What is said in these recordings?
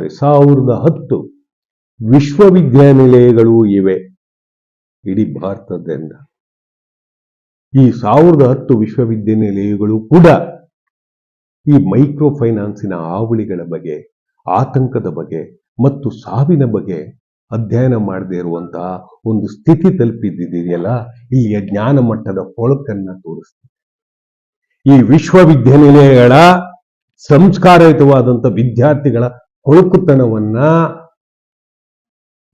ಸಾವಿರದ ಹತ್ತು ವಿಶ್ವವಿದ್ಯಾನಿಲಯಗಳು ಇವೆ ಇಡೀ ಭಾರತದಿಂದ. ಈ ಸಾವಿರದ ಹತ್ತು ವಿಶ್ವವಿದ್ಯಾನಿಲಯಗಳು ಕೂಡ ಈ ಮೈಕ್ರೋ ಫೈನಾನ್ಸಿನ ಹಾವಳಿಗಳ ಬಗ್ಗೆ, ಆತಂಕದ ಬಗ್ಗೆ ಮತ್ತು ಸಾವಿನ ಬಗ್ಗೆ ಅಧ್ಯಯನ ಮಾಡದೇ ಇರುವಂತಹ ಒಂದು ಸ್ಥಿತಿ ತಲುಪಿದ್ದಿದೆಯಲ್ಲ, ಇಲ್ಲಿಯ ಜ್ಞಾನ ಮಟ್ಟದ ಹೊಳಕನ್ನ ತೋರಿಸ್ತದೆ. ಈ ವಿಶ್ವವಿದ್ಯಾನಿಲಯಗಳ ಸಂಸ್ಕಾರಯುತವಾದಂಥ ವಿದ್ಯಾರ್ಥಿಗಳ ಹೊಳಕುತನವನ್ನ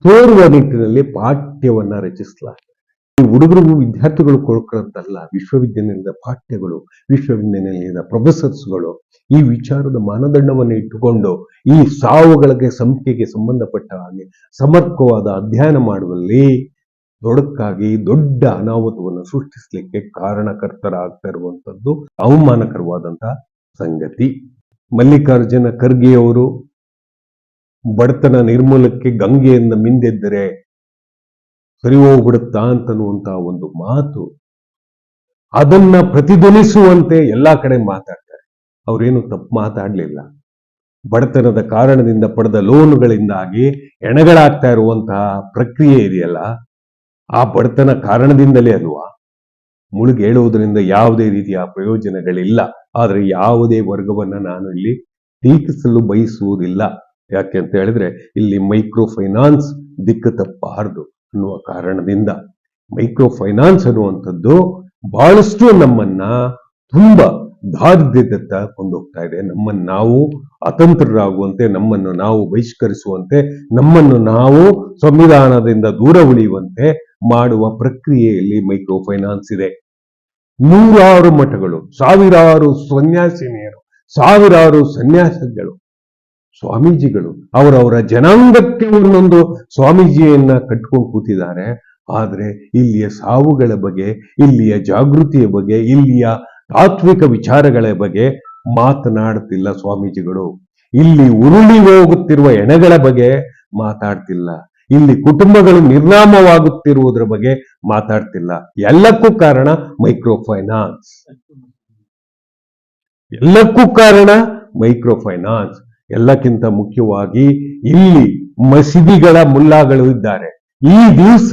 ತೋರುವ ನಿಟ್ಟಿನಲ್ಲಿ ಪಾಠ್ಯವನ್ನ ರಚಿಸಲಾಗಿದೆ ಈ ಹುಡುಗರಿಗೂ ವಿದ್ಯಾರ್ಥಿಗಳು ಕೊಡ್ಕೊಳ್ಳೋದಲ್ಲ ವಿಶ್ವವಿದ್ಯಾನಿಲಯದ ಪಾಠ್ಯಗಳು, ವಿಶ್ವವಿದ್ಯಾನಿಲಯದ ಪ್ರೊಫೆಸರ್ಸ್ಗಳು, ಈ ವಿಚಾರದ ಮಾನದಂಡವನ್ನು ಇಟ್ಟುಕೊಂಡು ಈ ಸಾವುಗಳಿಗೆ ಸಂಖ್ಯೆಗೆ ಸಂಬಂಧಪಟ್ಟ ಹಾಗೆ ಸಮರ್ಪಕವಾದ ಅಧ್ಯಯನ ಮಾಡುವಲ್ಲಿ ತೊಡಕಾಗಿ ದೊಡ್ಡ ಅನಾಹುತವನ್ನು ಸೃಷ್ಟಿಸಲಿಕ್ಕೆ ಕಾರಣಕರ್ತರಾಗ್ತಾ ಇರುವಂತದ್ದು ಅವಮಾನಕರವಾದಂತಹ ಸಂಗತಿ. ಮಲ್ಲಿಕಾರ್ಜುನ ಖರ್ಗೆ ಅವರು ಬಡತನ ನಿರ್ಮೂಲಕ್ಕೆ ಗಂಗೆಯಿಂದ ಮಿಂದೆದ್ದರೆ ಸರಿ ಹೋಗ್ಬಿಡುತ್ತಾ ಅಂತನ್ನುವಂತಹ ಒಂದು ಮಾತು. ಅದನ್ನ ಪ್ರತಿಧ್ವನಿಸುವಂತೆ ಎಲ್ಲಾ ಕಡೆ ಮಾತಾಡ್ತಾರೆ. ಅವರೇನು ತಪ್ಪು ಮಾತಾಡ್ಲಿಲ್ಲ. ಬಡತನದ ಕಾರಣದಿಂದ ಪಡೆದ ಲೋನ್ಗಳಿಂದಾಗಿ ಎಣಗಳಾಗ್ತಾ ಇರುವಂತಹ ಪ್ರಕ್ರಿಯೆ ಇದೆಯಲ್ಲ, ಆ ಬಡತನ ಕಾರಣದಿಂದಲೇ ಅಲ್ವಾ? ಮುಳುಗೇಳುವುದರಿಂದ ಯಾವುದೇ ರೀತಿಯ ಪ್ರಯೋಜನಗಳಿಲ್ಲ. ಆದರೆ ಯಾವುದೇ ವರ್ಗವನ್ನ ನಾನು ಇಲ್ಲಿ ಟೀಕಿಸಲು ಬಯಸುವುದಿಲ್ಲ. ಯಾಕೆ ಅಂತ ಹೇಳಿದ್ರೆ, ಇಲ್ಲಿ ಮೈಕ್ರೋ ಫೈನಾನ್ಸ್ ದಿಕ್ಕು ತಪ್ಪಬಾರದು ಅನ್ನುವ ಕಾರಣದಿಂದ. ಮೈಕ್ರೋ ಫೈನಾನ್ಸ್ ಅನ್ನುವಂಥದ್ದು ಬಹಳಷ್ಟು ನಮ್ಮನ್ನ ತುಂಬಾ ದಾರಿದ್ರ್ಯದತ್ತ ಕೊಂಡೋಗ್ತಾ ಇದೆ. ನಮ್ಮನ್ನು ನಾವು ಅತಂತ್ರರಾಗುವಂತೆ, ನಮ್ಮನ್ನು ನಾವು ಬಹಿಷ್ಕರಿಸುವಂತೆ, ನಮ್ಮನ್ನು ನಾವು ಸಂವಿಧಾನದಿಂದ ದೂರ ಉಳಿಯುವಂತೆ ಮಾಡುವ ಪ್ರಕ್ರಿಯೆಯಲ್ಲಿ ಮೈಕ್ರೋ ಫೈನಾನ್ಸ್ ಇದೆ. ನೂರಾರು ಮಠಗಳು, ಸಾವಿರಾರು ಸನ್ಯಾಸಿನಿಯರು, ಸಾವಿರಾರು ಸನ್ಯಾಸಿಗಳು ಸ್ವಾಮೀಜಿಗಳು. ಅವರವರ ಜನಾಂಗಕ್ಕೆ ಒಂದೊಂದು ಸ್ವಾಮೀಜಿಯನ್ನ ಕಟ್ಕೊಂಡು ಕೂತಿದ್ದಾರೆ. ಆದ್ರೆ ಇಲ್ಲಿಯ ಸಾವುಗಳ ಬಗ್ಗೆ, ಇಲ್ಲಿಯ ಜಾಗೃತಿಯ ಬಗ್ಗೆ, ಇಲ್ಲಿಯ ತಾತ್ವಿಕ ವಿಚಾರಗಳ ಬಗ್ಗೆ ಮಾತನಾಡುತ್ತಿಲ್ಲ ಸ್ವಾಮೀಜಿಗಳು. ಇಲ್ಲಿ ಉರುಳಿ ಹೋಗುತ್ತಿರುವ ಎಣಗಳ ಬಗ್ಗೆ ಮಾತಾಡ್ತಿಲ್ಲ. ಇಲ್ಲಿ ಕುಟುಂಬಗಳು ನಿರ್ನಾಮವಾಗುತ್ತಿರುವುದರ ಬಗ್ಗೆ ಮಾತಾಡ್ತಿಲ್ಲ. ಎಲ್ಲಕ್ಕೂ ಕಾರಣ ಮೈಕ್ರೋ ಫೈನಾನ್ಸ್ ಎಲ್ಲಕ್ಕೂ ಕಾರಣ ಮೈಕ್ರೋ ಫೈನಾನ್ಸ್ ಎಲ್ಲಕ್ಕಿಂತ ಮುಖ್ಯವಾಗಿ ಇಲ್ಲಿ ಮಸೀದಿಗಳ ಮುಲ್ಲಾಗಳು ಇದ್ದಾರೆ. ಈ ದಿವಸ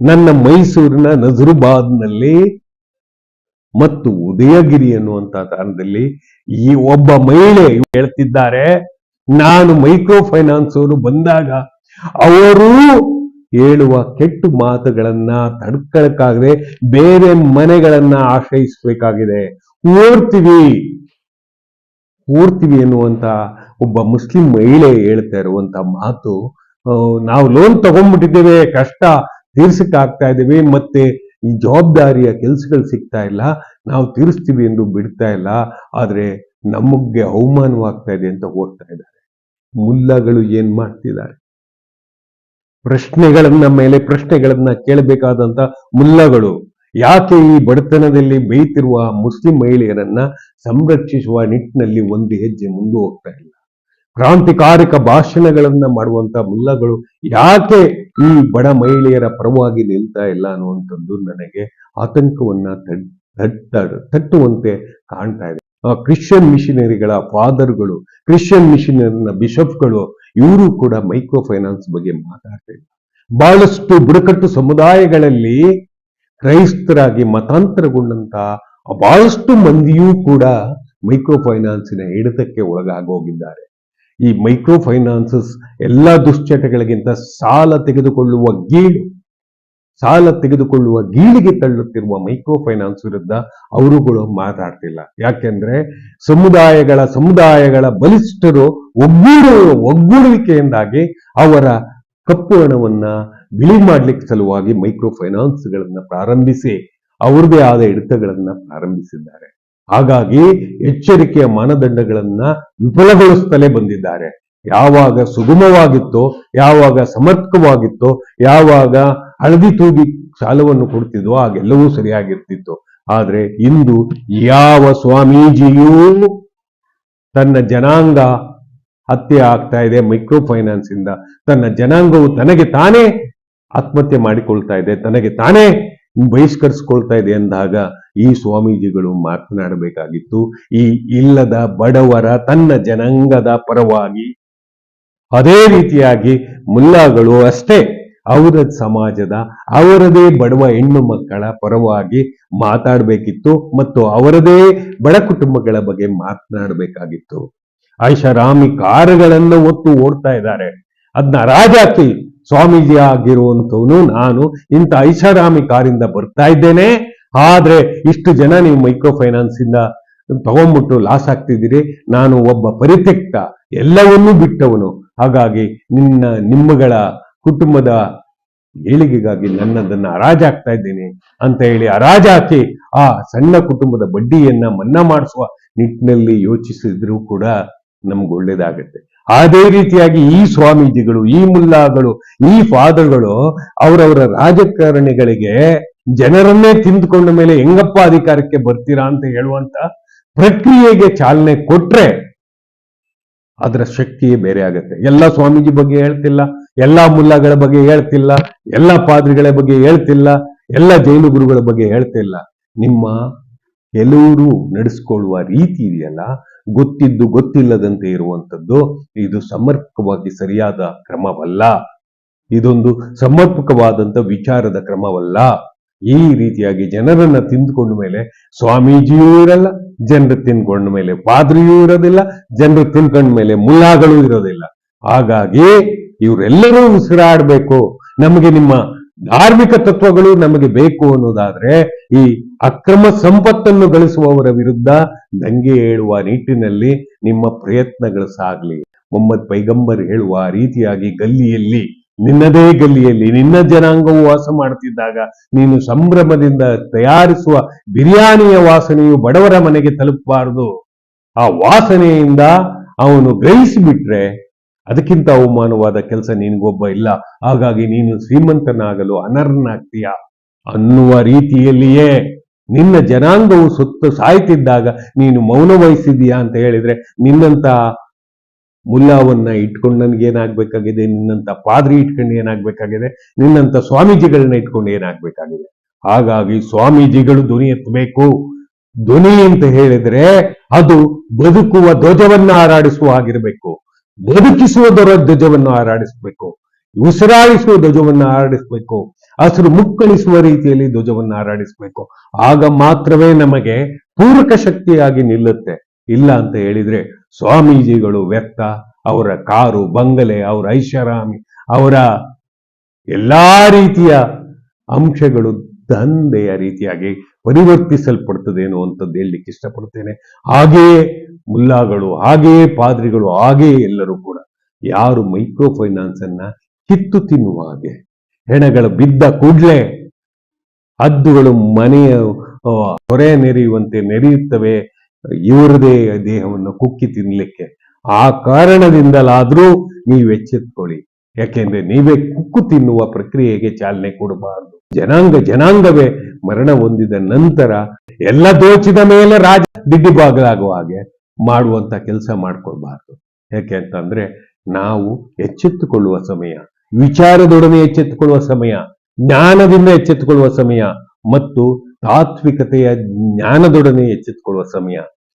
ನನ್ನ ಮೈಸೂರಿನ ನಜರುಬಾದ್ನಲ್ಲಿ ಮತ್ತು ಉದಯಗಿರಿ ಅನ್ನುವಂತ ತಾಣದಲ್ಲಿ ಈ ಒಬ್ಬ ಮಹಿಳೆ ಹೇಳ್ತಿದ್ದಾರೆ, ನಾನು ಮೈಕ್ರೋ ಫೈನಾನ್ಸ್ ಅವರು ಬಂದಾಗ ಅವರು ಹೇಳುವ ಕೆಟ್ಟ ಮಾತುಗಳನ್ನ ತಡ್ಕೊಳಕ್ಕಾಗದೆ ಬೇರೆ ಮನೆಗಳನ್ನ ಆಶ್ರಯಿಸಬೇಕಾಗಿದೆ. ಓಡ್ತೀವಿ ಓಡ್ತೀವಿ ಎನ್ನುವಂತ ಒಬ್ಬ ಮುಸ್ಲಿಂ ಮಹಿಳೆ ಹೇಳ್ತಾ ಇರುವಂತ ಮಾತು ನಾವು ಲೋನ್ ತಗೊಂಡ್ಬಿಟ್ಟಿದ್ದೇವೆ, ಕಷ್ಟ ತೀರ್ಸಕ್ ಆಗ್ತಾ ಇದೀವಿ ಮತ್ತೆ ಈ ಜವಾಬ್ದಾರಿಯ ಕೆಲಸಗಳು ಸಿಗ್ತಾ ಇಲ್ಲ, ನಾವು ತೀರಿಸ್ತೀವಿ ಎಂದು ಬಿಡ್ತಾ ಇಲ್ಲ, ಆದ್ರೆ ನಮಗೆ ಅವಮಾನವಾಗ್ತಾ ಇದೆ ಅಂತ ಹೋಗ್ತಾ ಇದ್ದಾರೆ. ಮುಲ್ಲಗಳು ಏನ್ ಮಾಡ್ತಿದ್ದಾರೆ? ಪ್ರಶ್ನೆಗಳನ್ನ ಮೇಲೆ ಪ್ರಶ್ನೆಗಳನ್ನ ಕೇಳಬೇಕಾದಂತ ಮುಲ್ಲಗಳು. ಯಾಕೆ ಈ ಬಡತನದಲ್ಲಿ ಬೇಯ್ತಿರುವ ಮುಸ್ಲಿಂ ಮಹಿಳೆಯರನ್ನ ಸಂರಕ್ಷಿಸುವ ನಿಟ್ಟಿನಲ್ಲಿ ಒಂದು ಹೆಜ್ಜೆ ಮುಂದೆ ಹೋಗ್ತಾ ಇಲ್ಲ. ಕ್ರಾಂತಿಕಾರಿಕ ಭಾಷಣಗಳನ್ನ ಮಾಡುವಂತ ಮುಲ್ಲಗಳು ಯಾಕೆ ಈ ಬಡ ಮಹಿಳೆಯರ ಪರವಾಗಿ ನಿಲ್ತಾ ಇಲ್ಲ ಅನ್ನುವಂಥದ್ದು ನನಗೆ ಆತಂಕವನ್ನ ತಟ್ಟುವಂತೆ ಕಾಣ್ತಾ ಇದೆ. ಕ್ರಿಶ್ಚಿಯನ್ ಮಿಷನರಿಗಳ ಫಾದರ್ಗಳು, ಕ್ರಿಶ್ಚಿಯನ್ ಮಿಷನರಿನ ಬಿಷಪ್ಗಳು ಇವರು ಕೂಡ ಮೈಕ್ರೋ ಫೈನಾನ್ಸ್ ಬಗ್ಗೆ ಮಾತಾಡ್ತಾ ಇಲ್ಲ. ಬಹಳಷ್ಟು ಬುಡಕಟ್ಟು ಸಮುದಾಯಗಳಲ್ಲಿ ಕ್ರೈಸ್ತರಾಗಿ ಮತಾಂತರಗೊಂಡಂತ ಬಹಳಷ್ಟು ಮಂದಿಯೂ ಕೂಡ ಮೈಕ್ರೋ ಫೈನಾನ್ಸಿನ ಹಿಡಿತಕ್ಕೆ ಒಳಗಾಗೋಗಿದ್ದಾರೆ. ಈ ಮೈಕ್ರೋ ಫೈನಾನ್ಸಸ್ ಎಲ್ಲ ದುಶ್ಚಟಗಳಿಗಿಂತ ಸಾಲ ತೆಗೆದುಕೊಳ್ಳುವ ಗೀಳು, ಸಾಲ ತೆಗೆದುಕೊಳ್ಳುವ ಗೀಳಿಗೆ ತಳ್ಳುತ್ತಿರುವ ಮೈಕ್ರೋ ಫೈನಾನ್ಸ್ ವಿರುದ್ಧ ಅವರುಗಳು ಮಾತಾಡ್ತಿಲ್ಲ. ಯಾಕೆಂದ್ರೆ ಸಮುದಾಯಗಳ ಸಮುದಾಯಗಳ ಬಲಿಷ್ಠರು ಒಗ್ಗೂಡುವ, ಒಗ್ಗೂಡುವಿಕೆಯಿಂದಾಗಿ ಅವರ ಕಪ್ಪು ಹಣವನ್ನ ಬಿಳಿ ಮಾಡ್ಲಿಕ್ಕೆ ಸಲುವಾಗಿ ಮೈಕ್ರೋ ಫೈನಾನ್ಸ್ ಗಳನ್ನ ಪ್ರಾರಂಭಿಸಿ ಅವ್ರದೇ ಆದ ಹಿಡಿತಗಳನ್ನ ಪ್ರಾರಂಭಿಸಿದ್ದಾರೆ. ಹಾಗಾಗಿ ಎಚ್ಚರಿಕೆಯ ಮಾನದಂಡಗಳನ್ನ ವಿಫಲಗೊಳಿಸುತ್ತಲೇ ಬಂದಿದ್ದಾರೆ. ಯಾವಾಗ ಸುಗಮವಾಗಿತ್ತೋ, ಯಾವಾಗ ಸಮರ್ಥಕವಾಗಿತ್ತೋ ಯಾವಾಗ ಹಳದಿ ತೂಗಿ ಸಾಲವನ್ನು ಕೊಡ್ತಿದ್ವೋ ಆಗೆಲ್ಲವೂ ಸರಿಯಾಗಿರ್ತಿತ್ತು. ಆದ್ರೆ ಇಂದು ಯಾವ ಸ್ವಾಮೀಜಿಯೂ ತನ್ನ ಜನಾಂಗ ಹತ್ಯೆ ಆಗ್ತಾ ಇದೆ ಮೈಕ್ರೋ ಫೈನಾನ್ಸ್ ಇಂದ. ತನ್ನ ಜನಾಂಗವು ತನಗೆ ತಾನೇ ಆತ್ಮಹತ್ಯೆ ಮಾಡಿಕೊಳ್ತಾ ಇದೆ, ತನಗೆ ತಾನೇ ಬಹಿಷ್ಕರಿಸ್ಕೊಳ್ತಾ ಇದೆ ಅಂದಾಗ ಈ ಸ್ವಾಮೀಜಿಗಳು ಮಾತನಾಡಬೇಕಾಗಿತ್ತು, ಈ ಇಲ್ಲದ ಬಡವರ ತನ್ನ ಜನಾಂಗದ ಪರವಾಗಿ. ಅದೇ ರೀತಿಯಾಗಿ ಮುಲ್ಲಾಗಳು ಅಷ್ಟೇ ಅವರ ಸಮಾಜದ ಅವರದೇ ಬಡವ ಹೆಣ್ಣು ಮಕ್ಕಳ ಪರವಾಗಿ ಮಾತಾಡಬೇಕಿತ್ತು ಮತ್ತು ಅವರದೇ ಬಡ ಕುಟುಂಬಗಳ ಬಗ್ಗೆ ಮಾತನಾಡಬೇಕಾಗಿತ್ತು. ಐಷಾರಾಮಿ ಕಾರುಗಳನ್ನ ಒತ್ತು ಓಡ್ತಾ ಇದ್ದಾರೆ. ಅದನ್ನ ರಾಜಾತಿ ಸ್ವಾಮೀಜಿ ಆಗಿರುವಂತವನು ನಾನು ಇಂಥ ಐಷಾರಾಮಿ ಕಾರಿಂದ ಬರ್ತಾ ಇದ್ದೇನೆ. ಆದ್ರೆ ಇಷ್ಟು ಜನ ನೀವು ಮೈಕ್ರೋ ಫೈನಾನ್ಸ್ ಇಂದ ತಗೊಂಡ್ಬಿಟ್ಟು ಲಾಸ್ ಆಗ್ತಿದ್ದೀರಿ. ನಾನು ಒಬ್ಬ ಪರಿತ್ಯಕ್ತ, ಎಲ್ಲವನ್ನೂ ಬಿಟ್ಟವನು. ಹಾಗಾಗಿ ನಿನ್ನ, ನಿಮ್ಮಗಳ ಕುಟುಂಬದ ಏಳಿಗೆಗಾಗಿ ನನ್ನದನ್ನ ಹರಾಜಾಗ್ತಾ ಇದ್ದೀನಿ ಅಂತ ಹೇಳಿ ಹರಾಜಾಕಿ ಆ ಸಣ್ಣ ಕುಟುಂಬದ ಬಡ್ಡಿಯನ್ನ ಮನ್ನಾ ಮಾಡಿಸುವ ನಿಟ್ಟಿನಲ್ಲಿ ಯೋಚಿಸಿದ್ರು ಕೂಡ ನಮ್ಗೆ ಒಳ್ಳೇದಾಗತ್ತೆ. ಅದೇ ರೀತಿಯಾಗಿ ಈ ಸ್ವಾಮೀಜಿಗಳು, ಈ ಮುಲ್ಲಾಗಳು, ಈ ಫಾದರ್ಗಳು ಅವರವರ ರಾಜಕಾರಣಿಗಳಿಗೆ ಜನರನ್ನೇ ತಿಂದುಕೊಂಡ ಮೇಲೆ ಹೆಂಗಪ್ಪ ಅಧಿಕಾರಕ್ಕೆ ಬರ್ತೀರಾ ಅಂತ ಹೇಳುವಂತ ಪ್ರಕ್ರಿಯೆಗೆ ಚಾಲನೆ ಕೊಟ್ರೆ ಅದರ ಶಕ್ತಿಯೇ ಬೇರೆ ಆಗತ್ತೆ. ಎಲ್ಲ ಸ್ವಾಮೀಜಿ ಬಗ್ಗೆ ಹೇಳ್ತಿಲ್ಲ, ಎಲ್ಲ ಮುಲ್ಲಾಗಳ ಬಗ್ಗೆ ಹೇಳ್ತಿಲ್ಲ, ಎಲ್ಲ ಪಾದ್ರಿಗಳ ಬಗ್ಗೆ ಹೇಳ್ತಿಲ್ಲ, ಎಲ್ಲ ಜೈನು ಗುರುಗಳ ಬಗ್ಗೆ ಹೇಳ್ತಿಲ್ಲ. ನಿಮ್ಮ ಕೆಲವರು ನಡೆಸ್ಕೊಳ್ಳುವ ರೀತಿ ಇದೆಯಲ್ಲ? ಗೊತ್ತಿದ್ದು ಗೊತ್ತಿಲ್ಲದಂತೆ ಇರುವಂಥದ್ದು ಇದು ಸಮರ್ಪಕವಾಗಿ ಸರಿಯಾದ ಕ್ರಮವಲ್ಲ. ಇದೊಂದು ಸಮರ್ಪಕವಾದಂಥ ವಿಚಾರದ ಕ್ರಮವಲ್ಲ. ಈ ರೀತಿಯಾಗಿ ಜನರನ್ನ ತಿಂದುಕೊಂಡ ಮೇಲೆ ಸ್ವಾಮೀಜಿಯೂ ಇರಲ್ಲ, ಜನರು ತಿನ್ಕೊಂಡ ಮೇಲೆ ಪಾದ್ರಿಯೂ ಇರೋದಿಲ್ಲ, ಜನರು ತಿನ್ಕೊಂಡ ಮೇಲೆ ಮುಲ್ಲಾಗಳು ಇರೋದಿಲ್ಲ. ಹಾಗಾಗಿ ಇವರೆಲ್ಲರೂ ಉಸಿರಾಡಬೇಕು. ನಮಗೆ ನಿಮ್ಮ ಧಾರ್ಮಿಕ ತತ್ವಗಳು ನಮಗೆ ಬೇಕು ಅನ್ನೋದಾದ್ರೆ ಈ ಅಕ್ರಮ ಸಂಪತ್ತನ್ನು ಗಳಿಸುವವರ ವಿರುದ್ಧ ದಂಗೆ ಏಳುವ ನಿಟ್ಟಿನಲ್ಲಿ ನಿಮ್ಮ ಪ್ರಯತ್ನಗಳು ಸಾಗಲಿ. ಮೊಹಮ್ಮದ್ ಪೈಗಂಬರ್ ಹೇಳುವ ರೀತಿಯಾಗಿ ಗಲ್ಲಿಯಲ್ಲಿ, ನಿನ್ನದೇ ಗಲ್ಲಿಯಲ್ಲಿ, ನಿನ್ನ ಜನಾಂಗವು ವಾಸ ಮಾಡುತ್ತಿದ್ದಾಗ ನೀನು ಸಂಭ್ರಮದಿಂದ ತಯಾರಿಸುವ ಬಿರಿಯಾನಿಯ ವಾಸನೆಯು ಬಡವರ ಮನೆಗೆ ತಲುಪಬಾರದು. ಆ ವಾಸನೆಯಿಂದ ಅವನು ಗ್ರಹಿಸಿಬಿಟ್ರೆ ಅದಕ್ಕಿಂತ ಅವಮಾನವಾದ ಕೆಲಸ ನಿನಗೊಬ್ಬ ಇಲ್ಲ. ಹಾಗಾಗಿ ನೀನು ಶ್ರೀಮಂತನಾಗಲು ಅನರ್ಹನಾಗ್ತೀಯ ಅನ್ನುವ ರೀತಿಯಲ್ಲಿಯೇ ನಿನ್ನ ಜನಾಂಗವು ಸುತ್ತ ಸಾಯ್ತಿದ್ದಾಗ ನೀನು ಮೌನ ವಹಿಸಿದೀಯಾ ಅಂತ ಹೇಳಿದ್ರೆ ನಿನ್ನಂತ ಮುಲ್ಲಾವನ್ನ ಇಟ್ಕೊಂಡು ನನ್ಗೆ ಏನಾಗ್ಬೇಕಾಗಿದೆ? ನಿನ್ನಂತ ಪಾದ್ರಿ ಇಟ್ಕೊಂಡು ಏನಾಗ್ಬೇಕಾಗಿದೆ? ನಿನ್ನಂತ ಸ್ವಾಮೀಜಿಗಳನ್ನ ಇಟ್ಕೊಂಡು ಏನಾಗ್ಬೇಕಾಗಿದೆ? ಹಾಗಾಗಿ ಸ್ವಾಮೀಜಿಗಳು ಧ್ವನಿ ಎತ್ತಬೇಕು. ಧ್ವನಿ ಅಂತ ಹೇಳಿದ್ರೆ ಅದು ಬದುಕುವ ಧ್ವಜವನ್ನ ಹಾರಾಡಿಸುವ ಆಗಿರಬೇಕು ಬದುಕಿಸುವ ಧ್ವಜವನ್ನು ಹಾರಾಡಿಸಬೇಕು. ಉಸಿರಾಡಿಸುವ ಧ್ವಜವನ್ನು ಹಾರಾಡಿಸಬೇಕು. ಹಸಿರು ಮುಕ್ಕಳಿಸುವ ರೀತಿಯಲ್ಲಿ ಧ್ವಜವನ್ನು ಹಾರಾಡಿಸಬೇಕು ಆಗ ಮಾತ್ರವೇ ನಮಗೆ ಪೂರಕ ಶಕ್ತಿಯಾಗಿ ನಿಲ್ಲುತ್ತೆ. ಇಲ್ಲ ಅಂತ ಹೇಳಿದ್ರೆ ಸ್ವಾಮೀಜಿಗಳು ವ್ಯಕ್ತ ಅವರ ಕಾರು, ಬಂಗಲೆ, ಅವರ ಐಷಾರಾಮಿ, ಅವರ ಎಲ್ಲಾ ರೀತಿಯ ಅಂಶಗಳು ದಂಧೆಯ ರೀತಿಯಾಗಿ ಪರಿವರ್ತಿಸಲ್ಪಡ್ತದೆ ಅನ್ನುವಂಥದ್ದು ಹೇಳಲಿಕ್ಕೆ ಇಷ್ಟಪಡ್ತೇನೆ. ಹಾಗೆಯೇ ಮುಲ್ಲಾಗಳು ಹಾಗೆಯೇ ಪಾದ್ರಿಗಳು ಹಾಗೆಯೇ ಎಲ್ಲರೂ ಕೂಡ ಯಾರು ಮೈಕ್ರೋ ಫೈನಾನ್ಸ್ ಅನ್ನ ಕಿತ್ತು ತಿನ್ನುವ ಹಾಗೆ ಹೆಣಗಳು ಬಿದ್ದ ಕೂಡಲೇ ಹದ್ದುಗಳು ಮನೆಯ ಹೊರೆ ನೆರೆಯುವಂತೆ ನೆರೆಯುತ್ತವೆ. ಇವರದೇ ದೇಹವನ್ನು ಕುಕ್ಕಿ ತಿನ್ಲಿಕ್ಕೆ. ಆ ಕಾರಣದಿಂದಲಾದ್ರೂ ನೀವು ಎಚ್ಚೆತ್ಕೊಳ್ಳಿ. ಯಾಕೆಂದ್ರೆ ನೀವೇ ಕುಕ್ಕು ತಿನ್ನುವ ಪ್ರಕ್ರಿಯೆಗೆ ಚಾಲನೆ ಕೊಡಬಾರದು. ಜನಾಂಗ ಜನಾಂಗವೇ ಮರಣ ಹೊಂದಿದ ನಂತರ ಎಲ್ಲ ದೋಚಿದ ಮೇಲೆ ರಾಜ ದಿಡ್ಡಿಬಾಗಲಾಗುವ ಹಾಗೆ ಮಾಡುವಂತ ಕೆಲಸ ಮಾಡ್ಕೊಳ್ಬಾರ್ದು. ಯಾಕೆ ಅಂತಂದ್ರೆ ನಾವು ಎಚ್ಚೆತ್ತುಕೊಳ್ಳುವ ಸಮಯ. ವಿಚಾರದೊಡನೆ ಎಚ್ಚೆತ್ತುಕೊಳ್ಳುವ ಸಮಯ, ಜ್ಞಾನದಿಂದ ಎಚ್ಚೆತ್ತುಕೊಳ್ಳುವ ಸಮಯ ಮತ್ತು ತಾತ್ವಿಕತೆಯ ಜ್ಞಾನದೊಡನೆ ಎಚ್ಚೆತ್ತುಕೊಳ್ಳುವ ಸಮಯ.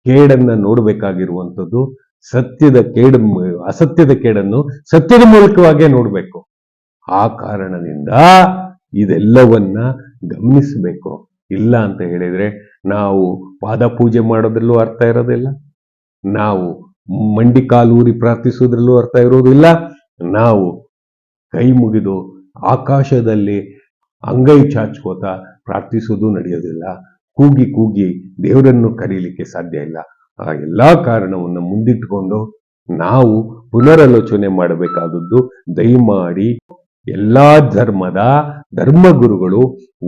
ಕೇಡನ್ನ ನೋಡಬೇಕಾಗಿರುವಂಥದ್ದು ಸತ್ಯದ ಕೇಡ, ಅಸತ್ಯದ ಕೇಡನ್ನು ಸತ್ಯದ ಮೂಲಕವಾಗೇ ನೋಡಬೇಕು. ಆ ಕಾರಣದಿಂದ ಇದೆಲ್ಲವನ್ನ ಗಮನಿಸಬೇಕು. ಇಲ್ಲ ಅಂತ ಹೇಳಿದ್ರೆ ನಾವು ಪಾದ ಪೂಜೆ ಮಾಡೋದ್ರಲ್ಲೂ ಅರ್ಥ ಇರೋದಿಲ್ಲ, ನಾವು ಮಂಡಿ ಕಾಲೂರಿ ಪ್ರಾರ್ಥಿಸೋದ್ರಲ್ಲೂ ಅರ್ಥ ಇರೋದಿಲ್ಲ, ನಾವು ಕೈ ಮುಗಿದು ಆಕಾಶದಲ್ಲಿ ಅಂಗೈ ಚಾಚ್ಕೋತಾ ಪ್ರಾರ್ಥಿಸೋದು ನಡೆಯೋದಿಲ್ಲ. ಕೂಗಿ ಕೂಗಿ ದೇವರನ್ನು ಕರೀಲಿಕ್ಕೆ ಸಾಧ್ಯ ಇಲ್ಲ. ಆ ಎಲ್ಲಾ ಕಾರಣವನ್ನು ಮುಂದಿಟ್ಟುಕೊಂಡು ನಾವು ಪುನರಾಲೋಚನೆ ಮಾಡಬೇಕಾದದ್ದು ದಯಮಾಡಿ ಎಲ್ಲಾ ಧರ್ಮದ ಧರ್ಮಗುರುಗಳು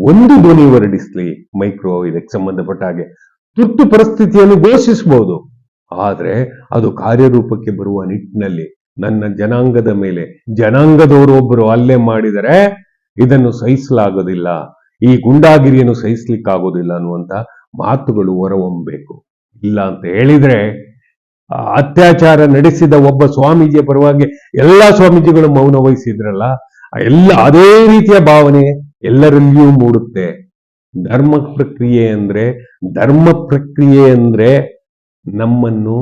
ಒಂದು ಧ್ವನಿ ಹೊರಡಿಸ್ಲಿ. ಮೈಕ್ರೋ, ಇದಕ್ಕೆ ಸಂಬಂಧಪಟ್ಟ ಹಾಗೆ. ತುರ್ತು ಪರಿಸ್ಥಿತಿಯನ್ನು ಘೋಷಿಸಬಹುದು ಆದ್ರೆ ಅದು ಕಾರ್ಯರೂಪಕ್ಕೆ ಬರುವ ನಿಟ್ಟಿನಲ್ಲಿ ನನ್ನ ಜನಾಂಗದ ಮೇಲೆ. ಜನಾಂಗದವರು ಒಬ್ಬರು ಹಲ್ಲೆ ಮಾಡಿದರೆ ಇದನ್ನು ಸಹಿಸಲಾಗೋದಿಲ್ಲ. ಈ ಗುಂಡಾಗಿರಿಯನ್ನು ಸಹಿಸ್ಲಿಕ್ಕಾಗೋದಿಲ್ಲ ಅನ್ನುವಂತ ಮಾತುಗಳು ಹೊರಹೊಮ್ಮಬೇಕು ಇಲ್ಲ ಅಂತ ಹೇಳಿದ್ರೆ ಅತ್ಯಾಚಾರ ನಡೆಸಿದ ಒಬ್ಬ ಸ್ವಾಮೀಜಿಯ ಪರವಾಗಿ ಎಲ್ಲ ಸ್ವಾಮೀಜಿಗಳು ಮೌನ ವಹಿಸಿದ್ರಲ್ಲ ಎಲ್ಲ ಅದೇ ರೀತಿಯ ಭಾವನೆ ಎಲ್ಲರಲ್ಲಿಯೂ ಮೂಡುತ್ತೆ. ಧರ್ಮ ಪ್ರಕ್ರಿಯೆ ಅಂದ್ರೆ, ಧರ್ಮ ಪ್ರಕ್ರಿಯೆ ಅಂದ್ರೆ ನಮ್ಮನ್ನು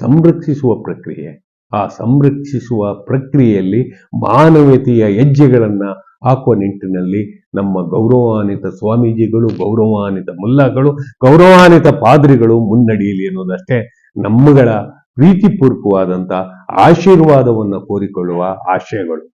ಸಂರಕ್ಷಿಸುವ ಪ್ರಕ್ರಿಯೆ. ಆ ಸಂರಕ್ಷಿಸುವ ಪ್ರಕ್ರಿಯೆಯಲ್ಲಿ ಮಾನವೀಯತೆಯ ಹೆಜ್ಜೆಗಳನ್ನು ಹಾಕುವ ನಿಟ್ಟಿನಲ್ಲಿ ನಮ್ಮ ಗೌರವಾನ್ವಿತ ಸ್ವಾಮೀಜಿಗಳು, ಗೌರವಾನ್ವಿತ ಮುಲ್ಲಾಗಳು, ಗೌರವಾನ್ವಿತ ಪಾದ್ರಿಗಳು ಮುನ್ನಡೆಯಲಿ ಅನ್ನೋದಷ್ಟೇ ನಮ್ಮಗಳ ಪ್ರೀತಿಪೂರ್ವಕವಾದಂಥ ಆಶೀರ್ವಾದವನ್ನು ಕೋರಿಕೊಳ್ಳುವ ಆಶಯಗಳು.